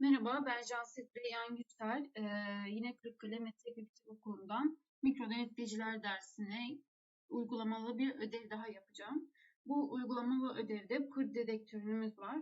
Merhaba, ben Canset Reyhan Gürsel. Ee, yine Kırıkkale Meslek Okulu'ndan mikro denetleyiciler dersine uygulamalı bir ödev daha yapacağım. Bu uygulamalı ödevde pır dedektörümüz var.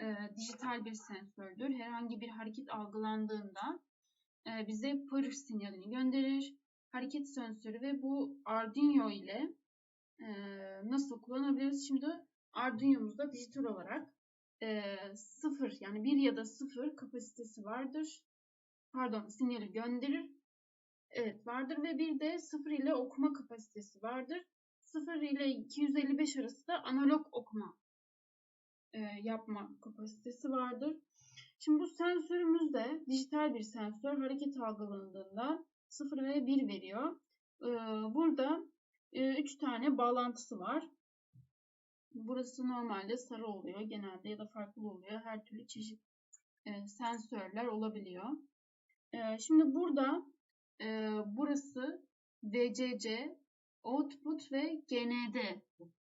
Ee, dijital bir sensördür. Herhangi bir hareket algılandığında e, bize pır sinyalini gönderir. Hareket sensörü ve bu Arduino ile e, nasıl kullanabiliriz? Şimdi Arduino'muzda dijital olarak e, sıfır yani bir ya da sıfır kapasitesi vardır. Pardon sinyali gönderir. Evet vardır ve bir de sıfır ile okuma kapasitesi vardır. 0 ile 255 arası da analog okuma e, yapma kapasitesi vardır. Şimdi bu sensörümüz de dijital bir sensör hareket algılandığında 0 ve 1 veriyor. Burada 3 e, tane bağlantısı var. Burası normalde sarı oluyor genelde ya da farklı oluyor. Her türlü çeşit e, sensörler olabiliyor. E, şimdi burada e, burası VCC, output ve GND.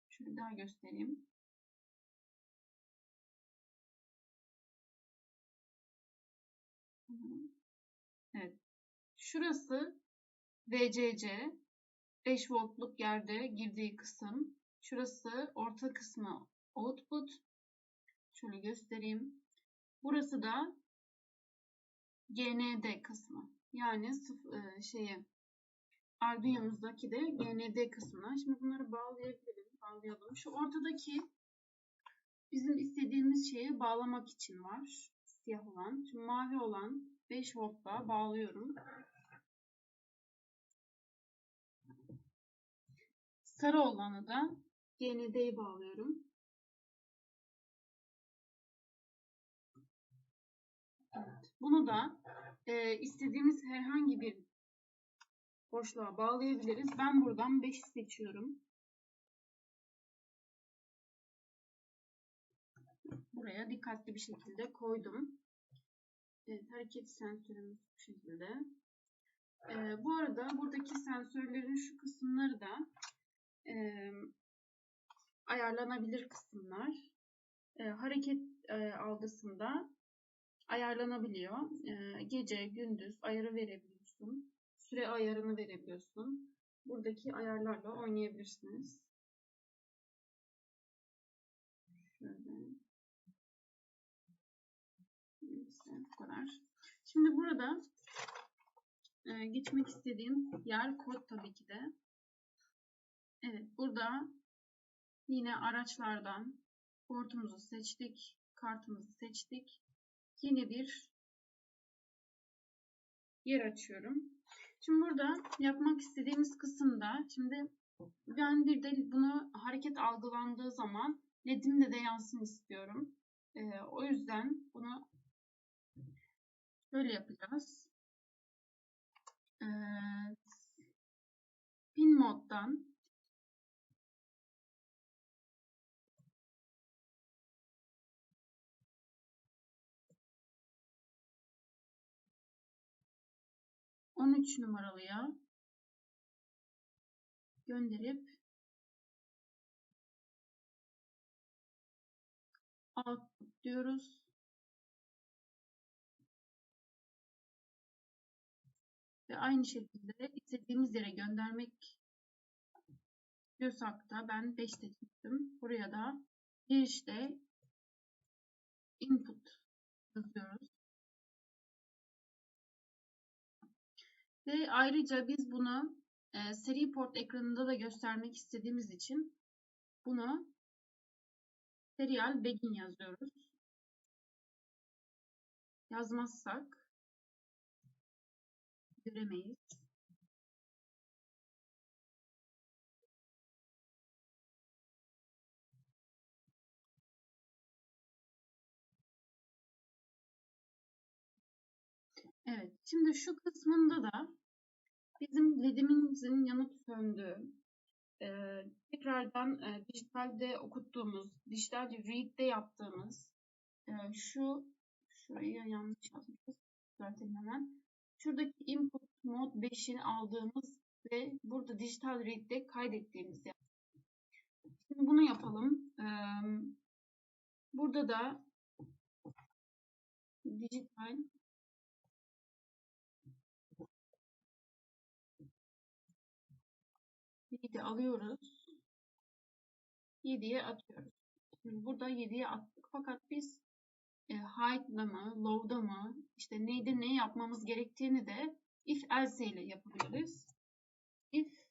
Şöyle daha göstereyim. Evet. Şurası VCC 5 voltluk yerde girdiği kısım. Şurası orta kısmı output. Şöyle göstereyim. Burası da GND kısmı. Yani e, şeye Arduino'muzdaki de GND kısmına. Şimdi bunları bağlayabilirim. Bağlayalım. Şu ortadaki bizim istediğimiz şeyi bağlamak için var. Siyah olan. Şu mavi olan 5 voltla bağlıyorum. Sarı olanı da GND'yi bağlıyorum. Evet. Bunu da e, istediğimiz herhangi bir boşluğa bağlayabiliriz. Ben buradan 5 seçiyorum. Buraya dikkatli bir şekilde koydum. Evet, hareket sensörümüz bu şekilde. Ee, bu arada buradaki sensörlerin şu kısımları da ayarlanabilir kısımlar. E, hareket e, algısında ayarlanabiliyor. E, gece, gündüz ayarı verebiliyorsun. Süre ayarını verebiliyorsun. Buradaki ayarlarla oynayabilirsiniz. Şöyle. İşte bu kadar. Şimdi burada e, geçmek istediğim yer kod tabii ki de. Evet burada yine araçlardan portumuzu seçtik. Kartımızı seçtik. Yeni bir yer açıyorum. Şimdi burada yapmak istediğimiz kısımda şimdi ben bir de bunu hareket algılandığı zaman ledimde de yansın istiyorum. Ee, o yüzden bunu şöyle yapacağız. Ee, pin moddan 13 numaralıya gönderip output diyoruz. Ve aynı şekilde istediğimiz yere göndermek istiyorsak da ben 5 seçmiştim. Buraya da girişte input yazıyoruz. Ve ayrıca biz bunu e, seri port ekranında da göstermek istediğimiz için bunu serial begin yazıyoruz. Yazmazsak göremeyiz. Evet, şimdi şu kısmında da bizim ledimizin yanıp söndüğü, e, tekrardan e, dijitalde okuttuğumuz, dijital read'de yaptığımız e, şu, şurayı yanlış yazmışız, düzeltelim hemen. Şuradaki input mode 5'ini aldığımız ve burada dijital read'de kaydettiğimiz yer. Şimdi bunu yapalım. Ee, burada da dijital read'i alıyoruz. 7'ye atıyoruz. Şimdi burada 7'ye attık. Fakat biz e, high'da mı, low'da mı, işte neyde ne yapmamız gerektiğini de if else ile yapabiliriz. If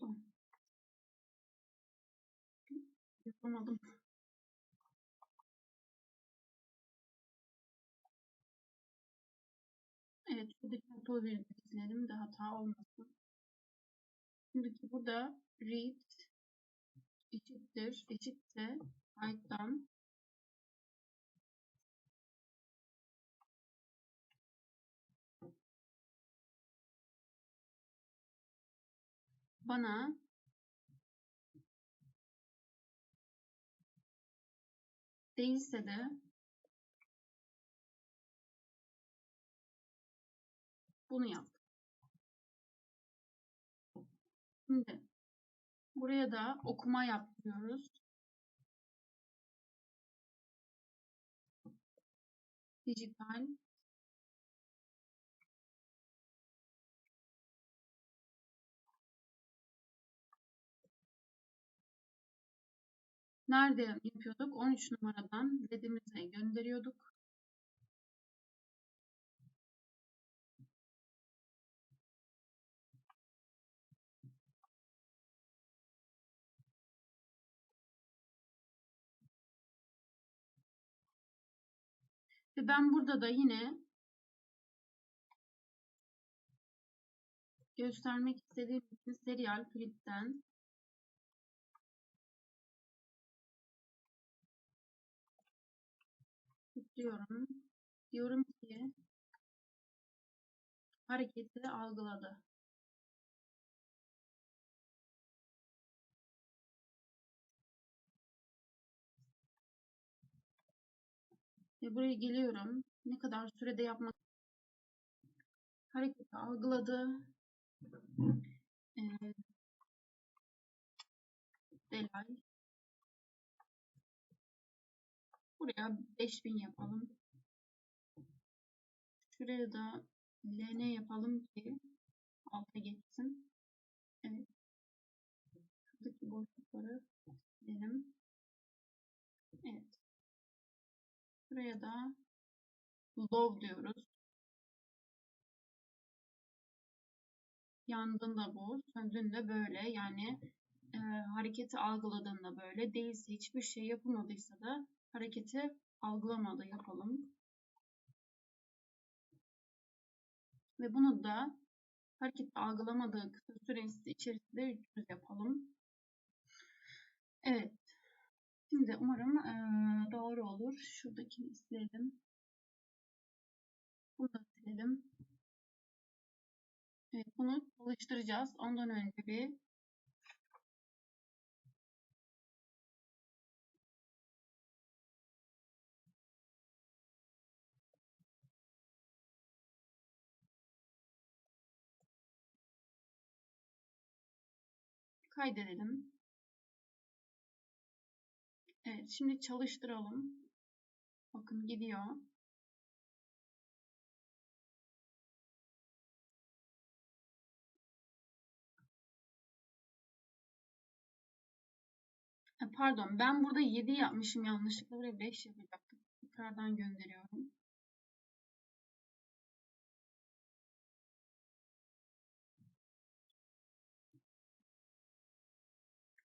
Pardon. Yapamadım. Evet, şuradaki hata verilmek silelim de hata olmasın. Şimdiki burada read eşittir, eşitse Python bana değilse de bunu yap. Şimdi buraya da okuma yapıyoruz. Dijital Nerede yapıyorduk? 13 numaradan ledimize gönderiyorduk. Ve ben burada da yine göstermek istediğim için serial print'ten tıklıyorum. Diyorum ki hareketi algıladı. Ve buraya geliyorum. Ne kadar sürede yapmak hareketi algıladı. Ee, delay. Buraya 5000 yapalım. Şuraya da ln yapalım ki alta geçsin. Evet. Şuradaki boşlukları silelim. Evet. Buraya da low diyoruz. Yandığında bu, söndüğünde böyle. Yani e, hareketi algıladığında böyle. Değilse hiçbir şey yapılmadıysa da hareketi algılamadı yapalım. Ve bunu da hareket algılamadığı kısa süresi içerisinde 300 yapalım. Evet. Şimdi umarım e, doğru olur. Şuradakini silelim. Bunu da silelim. Evet, bunu çalıştıracağız. Ondan önce bir kaydedelim. Evet, şimdi çalıştıralım. Bakın gidiyor. Pardon, ben burada 7 yapmışım yanlışlıkla. Buraya 5 yapacaktım. Tekrardan gönderiyorum.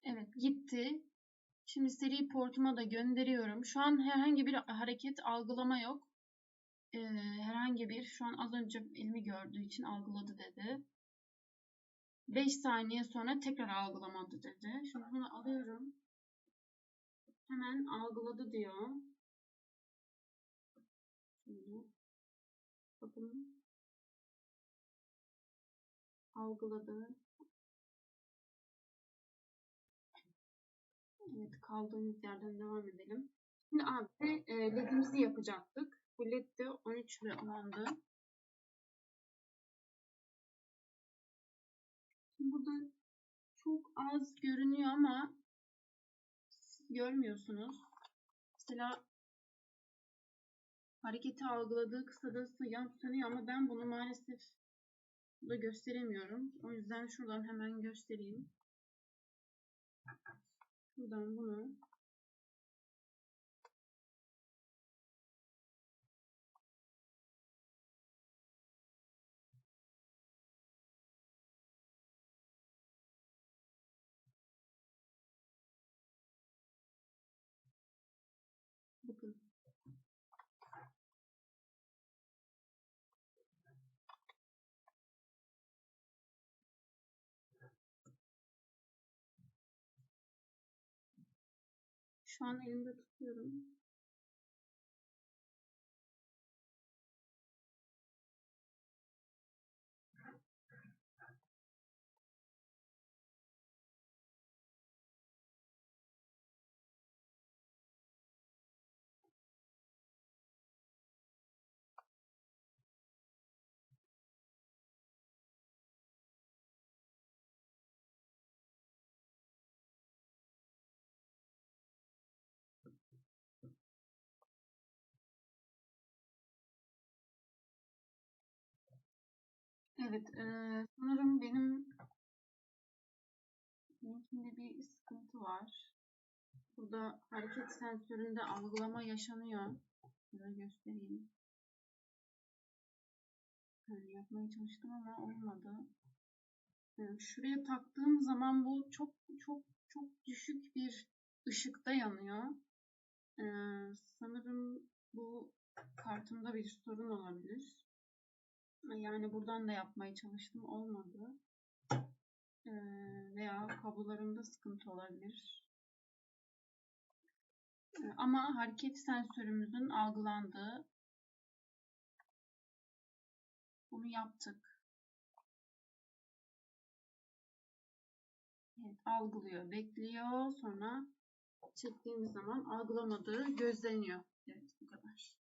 Evet, gitti. Şimdi seri portuma da gönderiyorum. Şu an herhangi bir hareket algılama yok. Ee, herhangi bir, şu an az önce elimi gördüğü için algıladı dedi. 5 saniye sonra tekrar algılamadı dedi. Şimdi bunu alıyorum. Hemen algıladı diyor. Şöyle. Bakın. Algıladı. Evet kaldığımız yerden devam edelim. Şimdi abi e, ledimizi yapacaktık. Bu led de 13 olandı. Şimdi burada çok az görünüyor ama görmüyorsunuz. Mesela hareketi algıladığı kısada yan sönüyor ama ben bunu maalesef da gösteremiyorum. O yüzden şuradan hemen göstereyim. Şuradan bunu Şu an elimde tutuyorum. Evet, eee, sanırım benim benimkinde bir sıkıntı var. Burada hareket sensöründe algılama yaşanıyor. Şöyle göstereyim. Yani yapmaya çalıştım ama olmadı. Yani şuraya taktığım zaman bu çok çok çok düşük bir ışıkta yanıyor. Ee, sanırım bu kartımda bir sorun olabilir. Yani buradan da yapmaya çalıştım olmadı. Ee, veya kablolarımda sıkıntı olabilir. Ee, ama hareket sensörümüzün algılandığı bunu yaptık. Evet, algılıyor, bekliyor. Sonra çektiğimiz zaman algılamadığı gözleniyor. Evet, bu kadar.